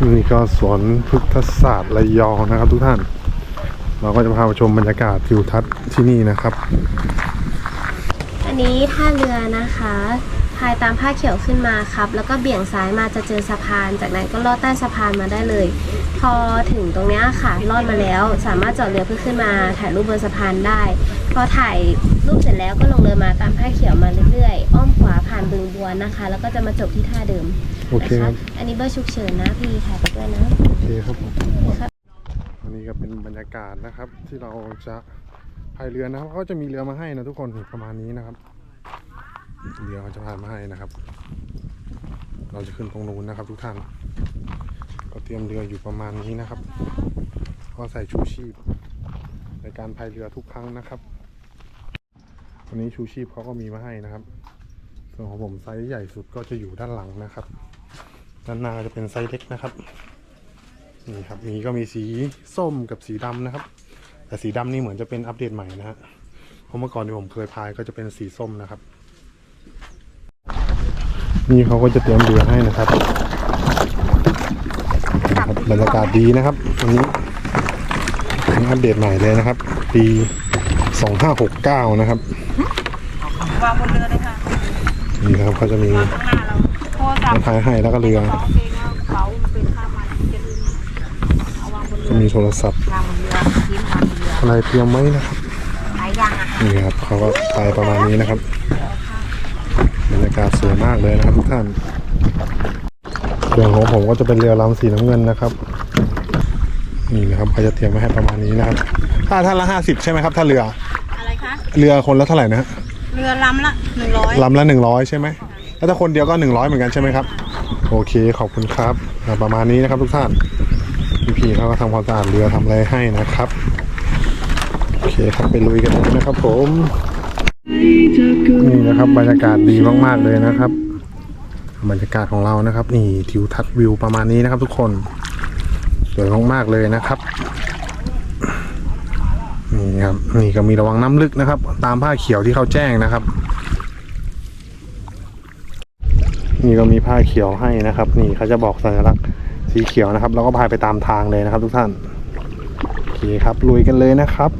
นี่ก็สวนพฤกษศาสตร์ระยองนะครับ ทุกท่าน เราก็จะพามาชมบรรยากาศทิวทัศน์ที่นี่นะครับ อันนี้ท่าเรือนะคะพายตามผ้าเขียวขึ้นมาครับ แล้วก็เบี่ยงซ้ายมาจะเจอสะพาน จากนั้นก็ลอดใต้สะพานมาได้เลย พอถึงตรงนี้ค่ะลอดมาแล้ว สามารถจอดเรือเพื่อขึ้นมาถ่ายรูปบนสะพานได้ พอถ่ายรูปเสร็จแล้วก็ลงเรือมาตามผ้าเขียวมาเรื่อยๆอ้อม ขวาผ่านบึงบัวนะคะ แล้วก็จะมาจบที่ท่าเดิมโอเคนะครัคะบ อันนี้เบอร์ฉุกเฉินนะพี่ถ่ายไปด้วยนะ โอเคครับผมครับอันนี้ก็เป็นบรรยากาศนะครับ ที่เราจะพายเรือนะครับเขาจะมีเรือมาให้นะทุกคนประมาณนี้นะครับ เรือเขาจะพายมาให้นะครับ เราจะขึ้นตรงนู้นนะครับ ทุกท่าน ก็เตรียมเรืออยู่ประมาณนี้นะครับก็ใส่ชูชีพ ในการพายเรือทุกครั้งนะครับ วันนี้ชูชีพเขาก็มีมาให้นะครับ ส่วนของผมไซส์ใหญ่สุดก็จะอยู่ด้านหลังนะครับ ด้านหน้าก็จะเป็นไซส์เล็กนะครับ นี่ครับมีก็มีสีส้มกับสีดำนะครับ แต่สีดำนี่เหมือนจะเป็นอัปเดตใหม่นะฮะเพราะเมื่อก่อนที่ผมเคยพายก็จะเป็นสีส้มนะครับ นี่เขาก็จะเตรียมเรือให้นะครับครับบรรยากาศดีนะครับวันนี้นี่อัปเดตใหม่เลยนะครับ ปี 2569 นะครับวางบนเรือเลยค่ะ นี่นะครับเขาจะมีข้างหน้าเราโทรศัพมาท์พายให้แล้วก็เรือสองเพลงเอาเป๋ามันเป็นค่ามันจะลืมเอาวางบนเรืก็อมีโทรศัพท์วางบนเรือทิ้งวางบนเรืออะไรเตรียมไว้นะครับ หลายอย่างอะค่ะนี่ครับเขาก็ไปประมาณนี้นะครับบรรยากาศสวยมากเลยนะครับทุกท่านส่วนของผมก็จะเป็นเรือลำสีน้ำเงินนะครับ นี่นะครับเขาจะเตรียมไว้ให้ประมาณนี้นะครับค่าท่านละห้าสิบใช่ไหมครับ ถ้าเรืออะไรคะเรือคนละเท่าไหร่นะฮะ เรือลำละหนึ่งร้อยลำละหนึ่งร้อยใช่ไหมแล้วถ้าคนเดียวก็หนึ่งร้อยเหมือนกันใช่ไหมครับ โอเคขอบคุณครับอ่าประมาณนี้นะครับทุกท่านพี่ๆเขาก็ทำความสะอาดเรือทำอะไรให้นะครับ โอเคครับไปลุยกันเลยนะครับ ผม นี่นะครับบรรยากาศดีมากๆเลยนะครับ บรรยากาศของเรานะครับ นี่ทิวทัศน์วิวประมาณนี้นะครับ ทุกคนสวยมากๆเลยนะครับ นี่ครับ นี่ก็มีระวังน้ำลึกนะครับ ตามผ้าเขียวที่เขาแจ้งนะครับ นี่ก็มีผ้าเขียวให้นะครับ นี่เขาจะบอกสัญลักษณ์สีเขียวนะครับ แล้วก็พายไปตามทางเลยนะครับ ทุกท่านโอเคครับลุยกันเลยนะครับ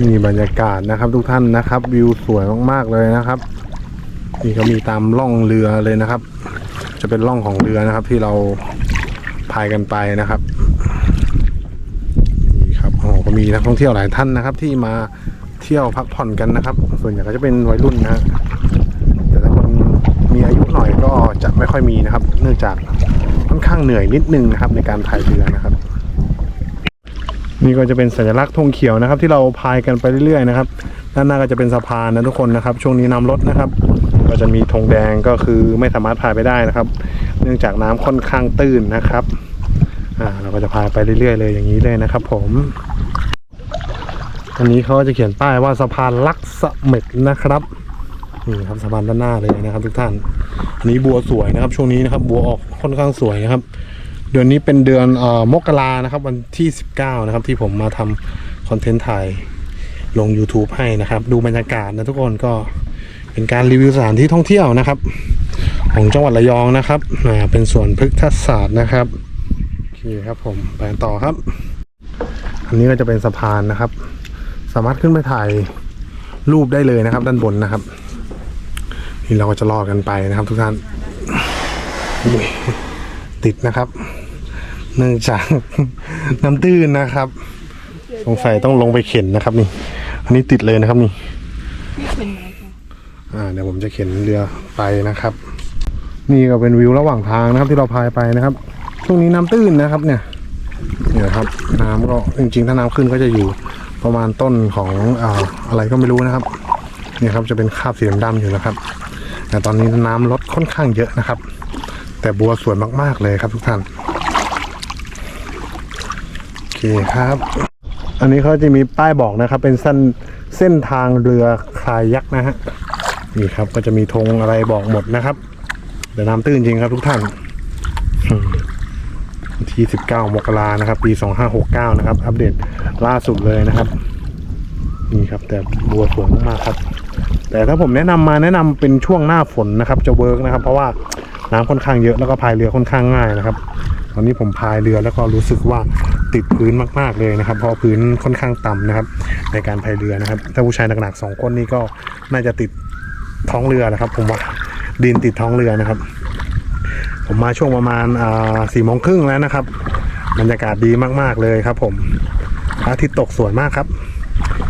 นี่บรรยากาศนะครับ ทุกท่านนะครับ วิวสวยมากๆเลยนะครับ นี่ก็มีตามล่องเรือเลยนะครับ จะเป็นล่องของเรือนะครับ ที่เราพายกันไปนะครับ มีนักท่องเที่ยวหลายท่านนะครับ ที่มาเที่ยวพักผ่อนกันนะครับ ส่วนใหญ่ก็จะเป็นวัยรุ่นนะฮะแต่ถ้าคนมีอายุหน่อยก็จะไม่ค่อยมีนะครับ เนื่องจากค่อนข้างเหนื่อยนิดนึงนะครับ ในการพายเรือนะครับ นี่ก็จะเป็นสัญลักษณ์ธงเขียวนะครับ ที่เราพายกันไปเรื่อยๆนะครับด้านหน้าก็จะเป็นสะพานนะทุกคนนะครับ ช่วงนี้น้ำลดนะครับ ก็จะมีธงแดงก็คือไม่สามารถพายไปได้นะครับ เนื่องจากน้ำค่อนข้างตื้นนะครับอ่าเราก็จะพายไปเรื่อยๆเลยอย่างนี้เลยนะครับ ผม อันนี้เขาจะเขียนป้ายว่าสะพานลักษเม็ดนะครับนี่ครับสะพานด้านหน้าเลยนะครับ ทุกท่าน อันนี้บัวสวยนะครับ ช่วงนี้นะครับ บัวออกค่อนข้างสวยนะครับ เดือนนี้เป็นเดือนเอ่อมกรานะครับ วันที่ 19 นะครับ ที่ผมมาทำคอนเทนต์ถ่ายลง YouTube ให้นะครับ ดูบรรยากาศนะทุกคนก็เป็นการรีวิวสถานที่ท่องเที่ยวนะครับ ของจังหวัดระยองนะครับเป็นสวนพฤกษศาสตร์นะครับโอเคครับผมไปกันต่อครับ อันนี้ก็จะเป็นสะพานนะครับ สามารถขึ้นไปถ่ายรูปได้เลยนะครับ ด้านบนนะครับ นี่เราก็จะรอดกันไปนะครับ ทุกท่านอุ้ยติดนะครับ เนื่องจากน้ำตื้นนะครับ สงสัยต้องลงไปเข็นนะครับนี่ อันนี้ติดเลยนะครับนี่นี่เป็นไงคะอ่าเดี๋ยวผมจะเข็นเรือไปนะครับ นี่ก็เป็นวิวระหว่างทางนะครับ ที่เราพายไปนะครับช่วงนี้น้ำตื้นนะครับ เนี่ยเนี่ยครับ น้ำก็จริงๆ ถ้าน้ำขึ้นก็จะอยู่ ประมาณต้นของออะไรก็ไม่รู้นะครับนี่ครับจะเป็นคราบสีดำๆอยู่นะครับ แต่ตอนนี้น้ำลดค่อนข้างเยอะนะครับ แต่บัวสวยมากๆเลยครับทุกท่านโอเคครับ อันนี้เขาจะมีป้ายบอกนะครับ เป็นเส้นเส้นทางเรือคลายยักษ์นะฮะนี่ครับก็จะมีธงอะไรบอกหมดนะครับแต่น้ำตื้นจริงครับทุกท่าน ที่ 19 มกรานะครับ ปี 2569 นะครับ อัปเดตล่าสุดเลยนะครับ นี่ครับ แต่บัวสวยมากครับ แต่ถ้าผมแนะนำมาแนะนำเป็นช่วงหน้าฝนนะครับ จะเวิร์กนะครับ เพราะว่าน้ำค่อนข้างเยอะแล้วก็พายเรือค่อนข้างง่ายนะครับ ตอนนี้ผมพายเรือแล้วก็รู้สึกว่าติดพื้นมาก ๆ เลยนะครับ เพราะพื้นค่อนข้างต่ำนะครับ ในการพายเรือนะครับ ถ้าผู้ชายหนักๆสองคนนี่ก็น่าจะติดท้องเรือนะครับ ผมว่าดินติดท้องเรือนะครับ ผมมาช่วงประมาณสี่โมงครึ่งแล้วนะครับ บรรยากาศดีมากๆเลยครับ ผมพระอาทิตย์ตกสวยมากครับ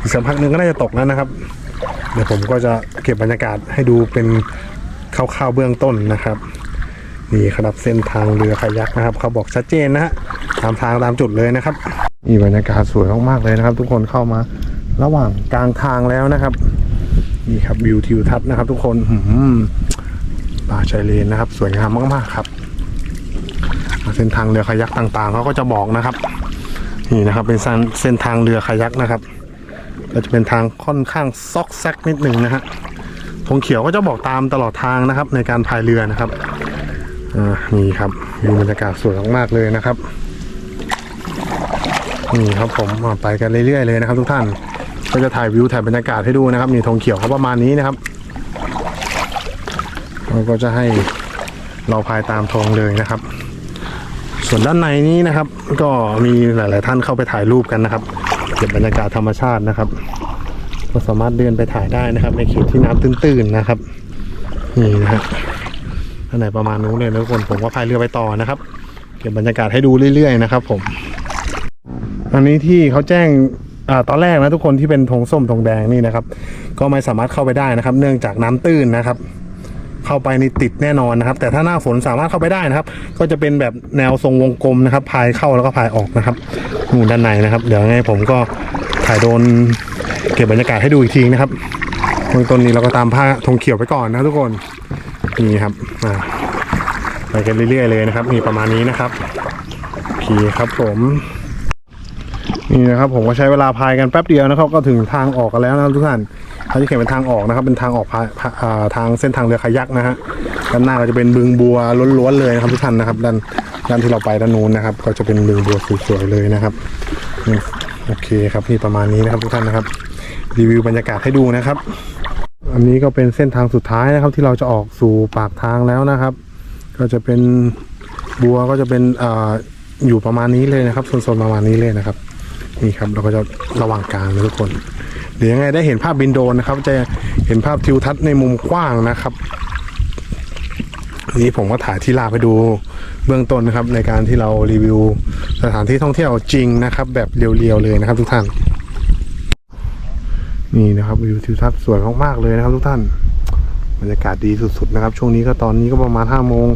อีกสักพักหนึ่งก็น่าจะตกแล้วนะครับ เดี๋ยวผมก็จะเก็บบรรยากาศให้ดูเป็นคร่าวๆเบื้องต้นนะครับนี่ครับเส้นทางเรือคายักนะครับ เขาบอกชัดเจนนะฮะตามทางตามจุดเลยนะครับนี่บรรยากาศสวยมากๆเลยนะครับ ทุกคนเข้ามาระหว่างกลางทางแล้วนะครับนี่ครับวิวทิวทัศน์นะครับ ทุกคนหืม ป่าชายเลนนะครับ สวยงามมากๆครับเส้นทางเรือคายักต่างๆเขาก็จะบอกนะครับ นี่นะครับเป็นเส้นทางเรือคายักนะครับ ก็จะเป็นทางค่อนข้างซอกแซกนิดหนึ่งนะฮะธงเขียวก็จะบอกตามตลอดทางนะครับ ในการพายเรือนะครับนี่ครับมีบรรยากาศสวยมากๆเลยนะครับนี่ครับผมไปกันเรื่อยๆเลยนะครับ ทุกท่านก็จะถ่ายวิวถ่ายบรรยากาศให้ดูนะครับมีธงเขียวเขาประมาณนี้นะครับ เราก็จะให้เราพายตามธงเลยนะครับ ส่วนด้านในนี้นะครับ ก็มีหลาย ๆ ท่านเข้าไปถ่ายรูปกันนะครับเก็บบรรยากาศธรรมชาตินะครับ ก็สามารถเดินไปถ่ายได้นะครับ ในเขตที่น้ำตื้น ๆ นะครับ นี่นะฮะท่านไหนประมาณนู้นเลยนะทุกคนผมก็พายเรือไปต่อนะครับ เก็บบรรยากาศให้ดูเรื่อย ๆ นะครับ ผม อันนี้ที่เขาแจ้งอตอนแรกนะทุกคนที่เป็นธงส้มธงแดงนี่นะครับ ก็ไม่สามารถเข้าไปได้นะครับ เนื่องจากน้ำตื้นนะครับ เข้าไปนี่ติดแน่นอนนะครับ แต่ถ้าหน้าฝนสามารถเข้าไปได้นะครับ ก็จะเป็นแบบแนวทรงวงกลมนะครับ พายเข้าแล้วก็พายออกนะครับนู่นด้านในนะครับ เดี๋ยวยังไงผมก็ถ่ายโดนเก็บบรรยากาศให้ดูอีกทีนะครับเบื้องต้นนี้เราก็ตามผ้าธงเขียวไปก่อนนะทุกคนนี่ครับอ่าไปกันเรื่อยๆเลยนะครับ มีประมาณนี้นะครับโอเคครับผมนี่นะครับผมก็ใช้เวลาพายกันแป๊บเดียวนะครับ ก็ถึงทางออกกันแล้วนะทุกท่านาจะเขียนเป็นทางออกนะครับ เป็นทางออกพาทางเส้นทางเรือคายักนะฮะด้านหน้าก็จะเป็นบึงบัวล้วนๆเลยนะครับทุกท่านนะครับด้านด้านที่เราไปด้านนู้นนะครับ ก็จะเป็นบึงบัวสวยๆเลยนะครับโอเคครับนี่ประมาณนี้นะครับทุกท่านนะครับ รีวิวบรรยากาศให้ดูนะครับ อันนี้ก็เป็นเส้นทางสุดท้ายนะครับที่เราจะออกสู่ปากทางแล้วนะครับ ก็จะเป็นบัวก็จะเป็นออยู่ประมาณนี้เลยนะครับโซนๆประมาณนี้เลยนะครับนี่ครับเราก็จะระหว่างกลางนะทุกคน เดี๋ยวยังไงได้เห็นภาพบินโดนนะครับ จะเห็นภาพทิวทัศน์ในมุมกว้างนะครับนี้ผมก็ถ่ายที่ลาไปดูเบื้องต้นนะครับ ในการที่เรารีวิวสถานที่ท่องเที่ยวจริงนะครับ แบบเรียวๆเลยนะครับ ทุกท่าน นี่นะครับวิวทิวทัศน์สวยมากๆเลยนะครับ ทุกท่านบรรยากาศดีสุดๆนะครับ ช่วงนี้ก็ตอนนี้ก็ประมาณห้าโมง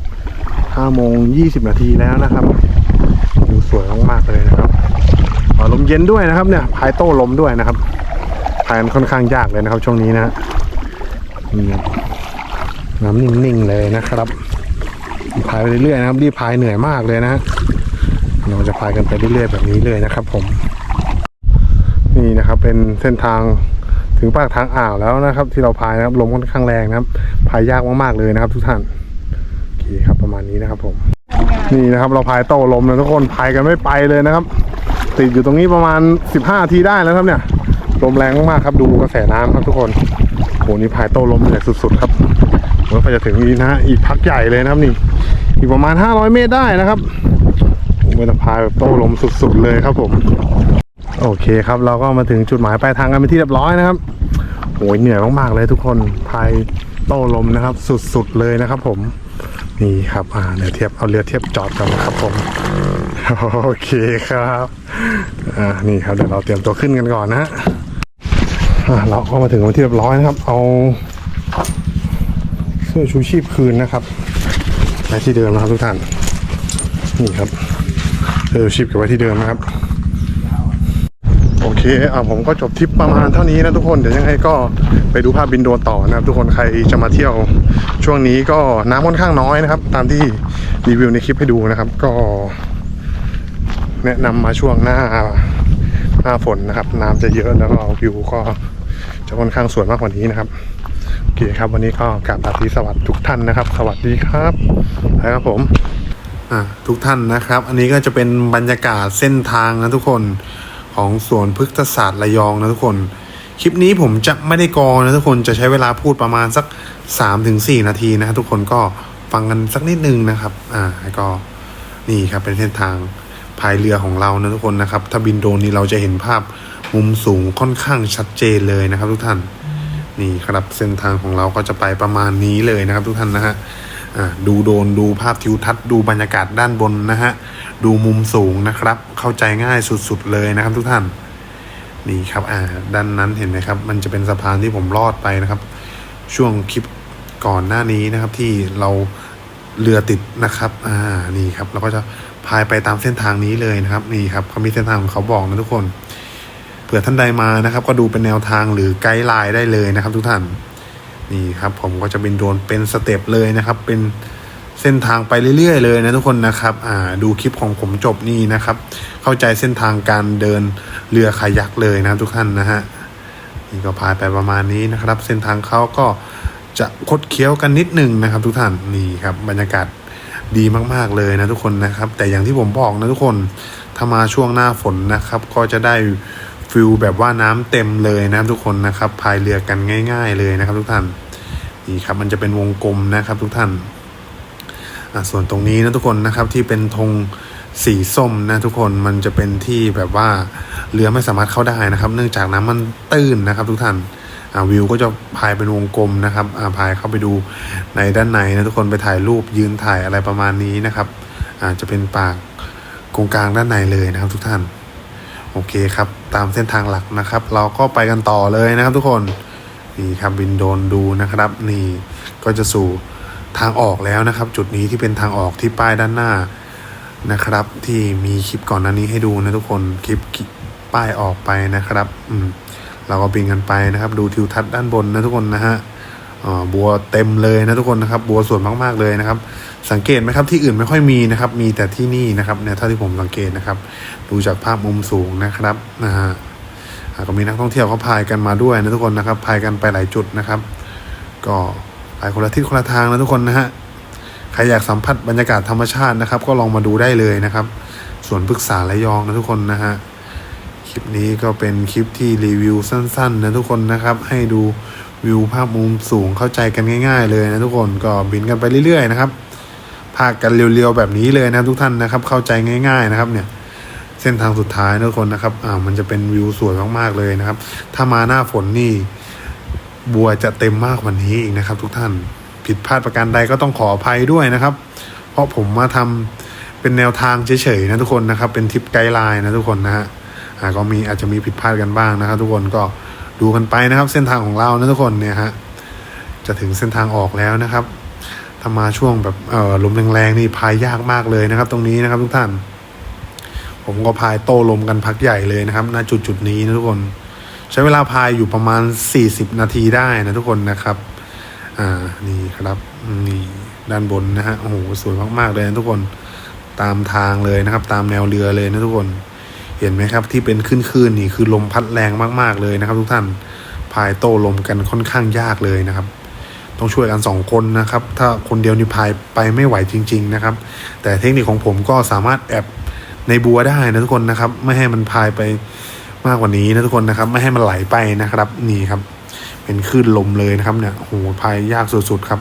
ห้าโมงยี่สิบนาทีแล้วนะครับวิวสวยมากๆเลยนะครับอ๋อลมเย็นด้วยนะครับเนี่ยพายโต้ลมด้วยนะครับายมันค่อนข้างยากเลยนะครับช่วงนี้นะน้ำนิ่งๆเลยนะครับพายไปเรื่อยๆนะครับ รีบพายเหนื่อยมากเลยนะเราจะพายกันไปเรื่อยๆแบบนี้เลยนะครับ ผม นี่นะครับ เป็นเส้นทางถึงปากทางอ่าวแล้วนะครับ ที่เราพายนะครับลมค่อนข้างแรงนะครับพายยากมากๆเลยนะครับ ทุกท่านโอเคครับ ประมาณนี้นะครับ ผม นี่นะครับ เราพายโต้ลมนะทุกคนพายกันไม่ไปเลยนะครับ ติดอยู่ตรงนี้ประมาณ 15นาทีได้แล้วครับเนี่ย ลมแรงมากๆครับ ดูกระแสน้ำครับทุกคนโหนี่พายโต้ลมเหนื่อยสุดๆครับเมื่อไปจะถึงนี้นะฮะอีกพักใหญ่เลยนะครับนี่ อีกประมาณ 500 เมตรได้นะครับผมไม่อพายแบบโต้ลมสุดๆเลยครับผม โอเคครับเราก็มาถึงจุดหมายปลายทางกันเป็นที่เรียบร้อยนะครับโอ้ยเหนื่อยมากๆเลยทุกคนพายโต้ลมนะครับ สุดๆเลยนะครับ ผมนี่ครับอ่าเดี๋ยวเทียบเอาเรือเทียบจอดกันนะครับผมโอเคครับอ่านี่ครับเดี๋ยวเราเตรียมตัวขึ้นกันก่อนนะฮะ เราก็มาถึงวันที่เรียบร้อยนะครับ เอาเสื้อชูชีพคืนนะครับไปที่เดิมนะครับทุกท่าน นี่ครับเสื้อชูชีพเก็บไว้ที่เดิมนะครับ โอเคอ่าผมก็จบทริปประมาณเท่านี้นะทุกคน เดี๋ยวยังไงก็ไปดูภาพบินโดรนต่อนะครับ ทุกคนใครจะมาเที่ยวช่วงนี้ก็น้ำค่อนข้างน้อยนะครับ ตามที่รีวิวในคลิปให้ดูนะครับ ก็แนะนำมาช่วงหน้าหน้าฝนนะครับ น้ำจะเยอะแล้วก็วิวก็ จะค่อนข้างสวยมากกว่านี้นะครับโอเคครับวันนี้ก็กราบลาตรีสวัสดีทุกท่านนะครับ สวัสดีครับนะครับผมอ่าทุกท่านนะครับ อันนี้ก็จะเป็นบรรยากาศเส้นทางนะทุกคนของสวนพฤกษศาสตร์ระยองนะทุกคน คลิปนี้ผมจะไม่ได้กอนะทุกคนจะใช้เวลาพูดประมาณสัก 3-4 นาทีนะทุกคนก็ฟังกันสักนิดนึงนะครับ อ่าแล้ก็นี่ครับเป็นเส้นทางพายเรือของเรานะทุกคนนะครับ ถ้าบินโดนนี่เราจะเห็นภาพ มุมสูงค่อนข้างชัดเจนเลยนะครับ ทุกท่านนี่ครับเส้นทางของเราก็จะไปประมาณนี้เลยนะครับ ทุกท่านนะฮะอ่าดูโดรนดูภาพทิวทัศน์ดูบรรยากาศด้านบนนะฮะดูมุมสูงนะครับ เข้าใจง่ายสุดๆเลยนะครับ ทุกท่านนี่ครับอ่าด้านนั้นเห็นไหมครับ มันจะเป็นสะพานที่ผมลอดไปนะครับ ช่วงคลิปก่อนหน้านี้นะครับที่เราเรือติดนะครับอ่านี่ครับเราก็จะพายไปตามเส้นทางนี้เลยนะครับ นี่ครับเขามีเส้นทางของเขาบอกนะทุกคนเผื่อท่านใดมานะครับ ก็ดูเป็นแนวทางหรือไกด์ไลน์ได้เลยนะครับ ทุกท่านนี่ครับผมก็จะเป็นโดนเป็นสเต็ปเลยนะครับ เป็นเส้นทางไปเรื่อยๆเลยนะทุกคนนะครับอ่าดูคลิปของผมจบนี่นะครับ เข้าใจเส้นทางการเดินเรือคายักเลยนะทุกท่านนะฮะนี่ก็พายไปประมาณนี้นะครับ เส้นทางเขาก็จะคดเคี้ยวกันนิดหนึ่งนะครับ ทุกท่านนี่ครับบรรยากาศดีมากๆเลยนะทุกคนนะครับ แต่อย่างที่ผมบอกนะทุกคนถ้ามาช่วงหน้าฝนนะครับ ก็จะได้ ฟิลแบบว่าน้ำเต็มเลยนะทุกคนนะครับพายเรือกันง่าย ๆ เลยนะครับ ทุกท่านนี่ครับมันจะเป็นวงกลมนะครับ ทุกท่านส่วนตรงนี้นะทุกคนนะครับที่เป็นธงสีส้มนะทุกคนมันจะเป็นที่แบบว่าเรือไม่สามารถเข้าได้นะครับ เนื่องจากน้ำมันตื้นนะครับ ทุกท่านวิวก็จะพายเป็นวงกลมนะครับาพายเข้าไปดูในด้านในนะทุกคนไปถ่ายรูปยืนถ่ายอะไรประมาณนี้นะครับจะเป็นปากกงกลางด้านในเลยนะครับ ทุกท่าน โอเคครับ ตามเส้นทางหลักนะครับ เราก็ไปกันต่อเลยนะครับทุกคนนี่ครับบินโดนดูนะครับ นี่ก็จะสู่ทางออกแล้วนะครับ จุดนี้ที่เป็นทางออกที่ป้ายด้านหน้านะครับ ที่มีคลิปก่อนหน้านี้ให้ดูนะทุกคนคลิปป้ายออกไปนะครับ อืมเราก็บินกันไปนะครับ ดูทิวทัศน์ด้านบนนะทุกคนนะฮะ บัวเต็มเลยนะทุกคนนะครับบัวสวยมากๆเลยนะครับ สังเกตไหมครับที่อื่นไม่ค่อยมีนะครับ มีแต่ที่นี่นะครับเนี่ยเท่าที่ผมสังเกตนะครับ ดูจากภาพมุมสูงนะครับนะฮะก็มีนักท่องเที่ยวเขาพายกันมาด้วยนะทุกคนนะครับพายกันไปหลายจุดนะครับ ก็พายคนละทิศคนละทางนะทุกคนนะฮะใครอยากสัมผัสบรรยากาศธรรมชาตินะครับ ก็ลองมาดูได้เลยนะครับสวนพฤกษาระยองนะทุกคนนะฮะคลิปนี้ก็เป็นคลิปที่รีวิวสั้นๆนะทุกคนนะครับ ให้ดู วิวภาพมุมสูงเข้าใจกันง่าย ๆ เลยนะทุกคนก็บินกันไปเรื่อยๆนะครับพากันเรียวๆแบบนี้เลยนะทุกท่านนะครับ เข้าใจง่าย ๆนะครับเนี่ยเส้นทางสุดท้ายนะทุกคนนะครับอ่ามันจะเป็นวิวสวยมากๆเลยนะครับ ถ้ามาหน้าฝนนี่บัวจะเต็มมากกว่านี้อีกนะครับ ทุกท่านผิดพลาดประการใดก็ต้องขออภัยด้วยนะครับ เพราะผมมาทำเป็นแนวทางเฉยๆนะทุกคนนะครับ เป็นทริปไกด์ไลน์นะทุกคนนะฮะก็มีอาจจะมีผิดพลาดกันบ้างนะครับ ทุกคนก็ ดูกันไปนะครับ เส้นทางของเรานะทุกคนเนี่ยฮะจะถึงเส้นทางออกแล้วนะครับถ้ามาช่วงแบบเอ่อลมแรงๆนี่พายยากมากเลยนะครับ ตรงนี้นะครับทุกท่าน ผมก็พายโต้ลมกันพักใหญ่เลยนะครับณจุดจุดนี้นะทุกคน ใช้เวลาพายอยู่ประมาณ 40 นาทีได้นะทุกคนนะครับ อ่านี่ครับนี่ด้านบนนะฮะโอ้โหสวยมากๆเลยนะทุกคนตามทางเลยนะครับ ตามแนวเรือเลยนะทุกคน เห็นไหมครับที่เป็นขึ้นคลื่นนี่คือลมพัดแรงมาก ๆ เลยนะครับ ทุกท่านพายโต้ลมกันค่อนข้างยากเลยนะครับ ต้องช่วยกันสองคนนะครับ ถ้าคนเดียวนี่พายไปไม่ไหวจริง ๆ นะครับ แต่เทคนิคของผมก็สามารถแอบในบัวได้นะทุกคนนะครับ ไม่ให้มันพายไปมากกว่านี้นะทุกคนนะครับ ไม่ให้มันไหลไปนะครับ นี่ครับ เป็นคลื่นลมเลยนะครับเนี่ยโอ้โหพายยากสุดๆครับ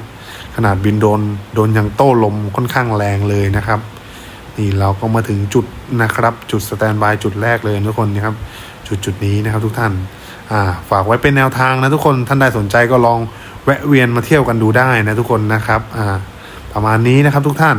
ขนาดบินโดนโดนยังโต้ลมค่อนข้างแรงเลยนะครับ นี่เราก็มาถึงจุดนะครับ จุดสแตนบายจุดแรกเลยทุกคนนะครับ จุดจุดนี้นะครับทุกท่านอ่าฝากไว้เป็นแนวทางนะทุกคนท่านใดสนใจก็ลองแวะเวียนมาเที่ยวกันดูได้นะทุกคนนะครับอ่าประมาณนี้นะครับทุกท่าน